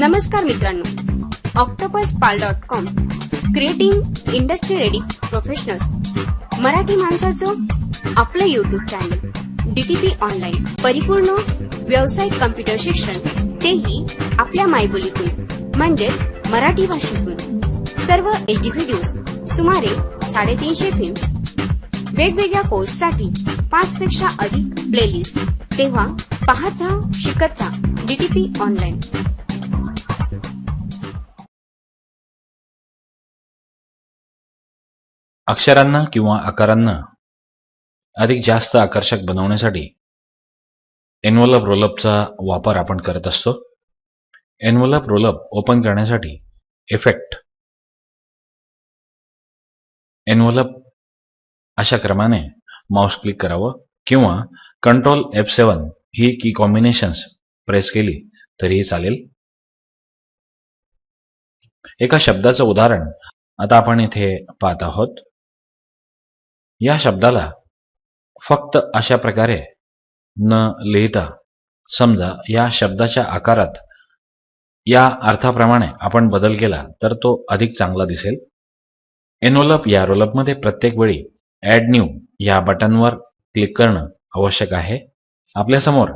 नमस्कार मित्रांनो. Octopus pal dot com creating industry ready professionals Marathi माणसाचं आपलं युट्यूब चॅनल डीटीपी ऑनलाईन परिपूर्ण व्यावसायिक कम्प्युटर शिक्षण तेही आपल्या मायबोलीतून म्हणजे मराठी भाषेतून. सर्व एचडी व्हिडिओज सुमारे साडेतीनशे फिल्म्स वेगवेगळ्या कोर्ससाठी पाच पेक्षा अधिक प्लेलिस्ट तेव्हा पाहत राहा शिकत राहा डीटीपी ऑनलाईन अक्षरांना किंवा आकारांना अधिक जास्त आकर्षक बनवण्यासाठी एनवलप रोलअपचा वापर आपण करत असतो. एनवलप रोलअप ओपन करण्यासाठी इफेक्ट एनवलप अशा क्रमाने माऊस क्लिक करावं किंवा कंट्रोल एफ सेवन ही की कॉम्बिनेशन्स प्रेस केली तरीही चालेल. एका शब्दाचं उदाहरण आता आपण इथे पाहत आहोत. या शब्दाला फक्त अशा प्रकारे न लिहिता समजा या शब्दाच्या आकारात या अर्थाप्रमाणे आपण बदल केला तर तो अधिक चांगला दिसेल. एनोलप या रोलपमध्ये प्रत्येक वेळी ॲड न्यू या बटनवर क्लिक करणं आवश्यक आहे. आपल्यासमोर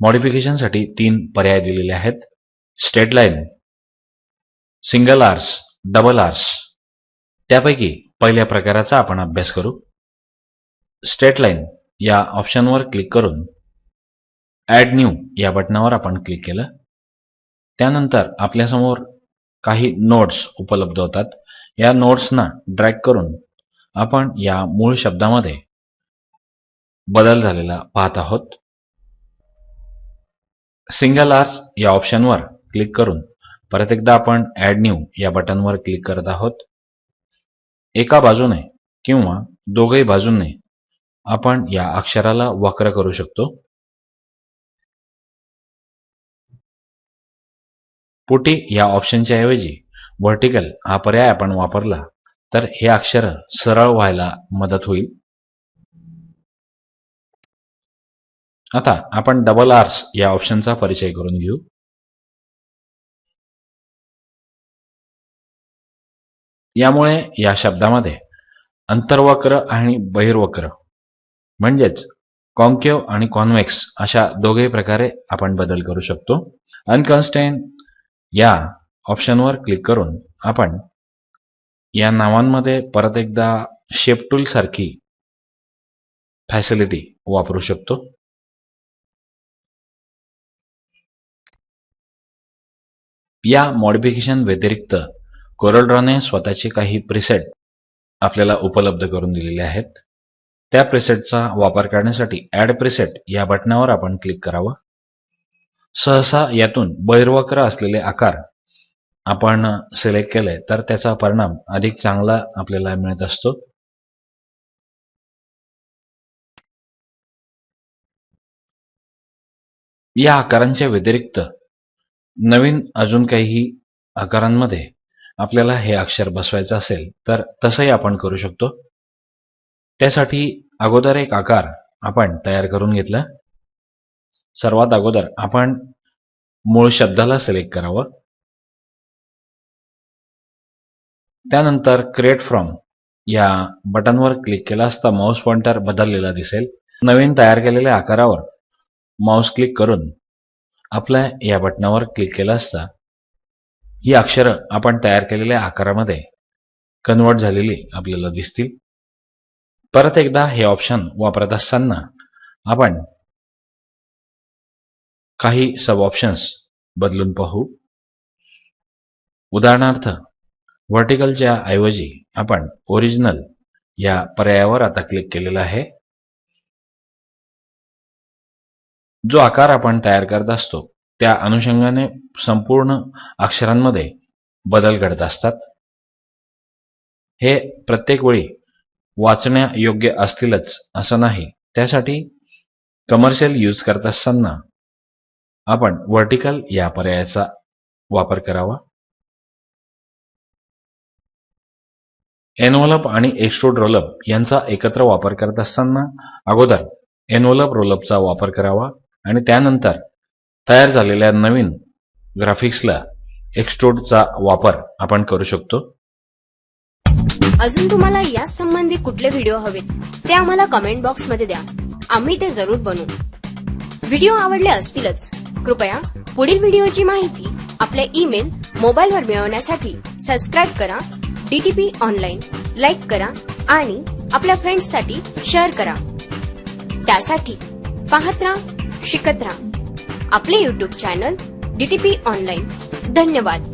मॉडिफिकेशनसाठी तीन पर्याय दिलेले आहेत. Straight line single arcs double arcs त्यापैकी पहिल्या प्रकाराचा आपण अभ्यास करू. स्ट्रेट लाईन या ऑप्शनवर क्लिक करून ॲड न्यू या बटनावर आपण क्लिक केलं. त्यानंतर आपल्यासमोर काही नोट्स उपलब्ध होतात. या नोट्सना ड्रॅग करून आपण या मूळ शब्दामध्ये बदल झालेला पाहत आहोत. सिंगल आर्स या ऑप्शनवर क्लिक करून परत एकदा आपण ॲड न्यू या बटनवर क्लिक करत आहोत. एका बाजूने किंवा दोघही बाजूंनी आपण या अक्षराला वक्र करू शकतो. पुटी या ऑप्शनच्या ऐवजी व्हर्टिकल हा पर्याय आपण वापरला तर हे अक्षर सरळ व्हायला मदत होईल. आता आपण डबल आर्स या ऑप्शनचा परिचय करून घेऊ. यामुळे या शब्दामध्ये अंतर्वक्र आणि बहिर्वक्र म्हणजेच कॉन्केव आणि कॉन्व्हेक्स अशा दोघे प्रकारे आपण बदल करू शकतो. अनकन्स्टेन या ऑप्शनवर क्लिक करून आपण या नावांमध्ये परत एकदा शेप टूल सारखी फॅसिलिटी वापरू शकतो. या मॉडिफिकेशन व्यतिरिक्त कोरलड्रॉने स्वतःचे काही प्रिसेट आपल्याला उपलब्ध करून दिलेले आहेत. त्या प्रिसेटचा वापर करण्यासाठी ॲड प्रिसेट या बटनावर आपण क्लिक करावं. सहसा यातून बहिर्वक्र असलेले आकार आपण सिलेक्ट केले तर त्याचा परिणाम अधिक चांगला आपल्याला मिळत असतो. या आकारांच्या व्यतिरिक्त नवीन अजून काही आकारांमध्ये आपल्याला हे अक्षर बसवायचं असेल तर तसंही आपण करू शकतो. त्यासाठी अगोदर एक आकार आपण तयार करून घेतला. सर्वात अगोदर आपण मूळ शब्दाला सिलेक्ट करावं. त्यानंतर क्रिएट फ्रॉम या बटनवर क्लिक केला असता माऊस पॉइंटर बदललेला दिसेल. नवीन तयार केलेल्या आकारावर माऊस क्लिक करून आपल्या या बटनावर क्लिक केला असता ही अक्षरं आपण तयार केलेल्या आकारामध्ये कन्वर्ट झालेली आपल्याला दिसतील. परत एकदा हे ऑप्शन वापरत असताना आपण काही सब ऑप्शन्स बदलून पाहू. उदाहरणार्थ व्हर्टिकलच्या ऐवजी आपण ओरिजिनल या पर्यायावर आता क्लिक केलेला आहे. जो आकार आपण तयार करत असतो त्या अनुषंगाने संपूर्ण अक्षरांमध्ये बदल घडत असतात. हे प्रत्येक वेळी वाचण्यायोग्य असतीलच असं नाही. त्यासाठी कमर्शियल यूज करत असताना आपण व्हर्टिकल या पर्यायाचा वापर करावा. एनवलप आणि एक्स्ट्रोड रोलअप यांचा एकत्र वापर करत असताना अगोदर एनवलप रोलअपचा वापर करावा आणि त्यानंतर तयार झालेल्या नवीन ग्राफिक्सला एक्स्ट्रोडचा वापर आपण करू शकतो. अजून तुम्हाला याच संबंधी कुठले व्हिडिओ हवेत ते आम्हाला कमेंट बॉक्समध्ये द्या. आम्ही ते जरूर बनवू. व्हिडिओ आवडले असतीलच. कृपया पुढील व्हिडिओची माहिती आपल्या ईमेल मोबाईलवर मिळवण्यासाठी सबस्क्राईब करा डीटीपी ऑनलाईन लाईक करा आणि आपल्या फ्रेंड्ससाठी शेअर करा. त्यासाठी पाहत राहा शिकत राहा. आपले युट्यूब चॅनल डीटीपी ऑनलाईन धन्यवाद.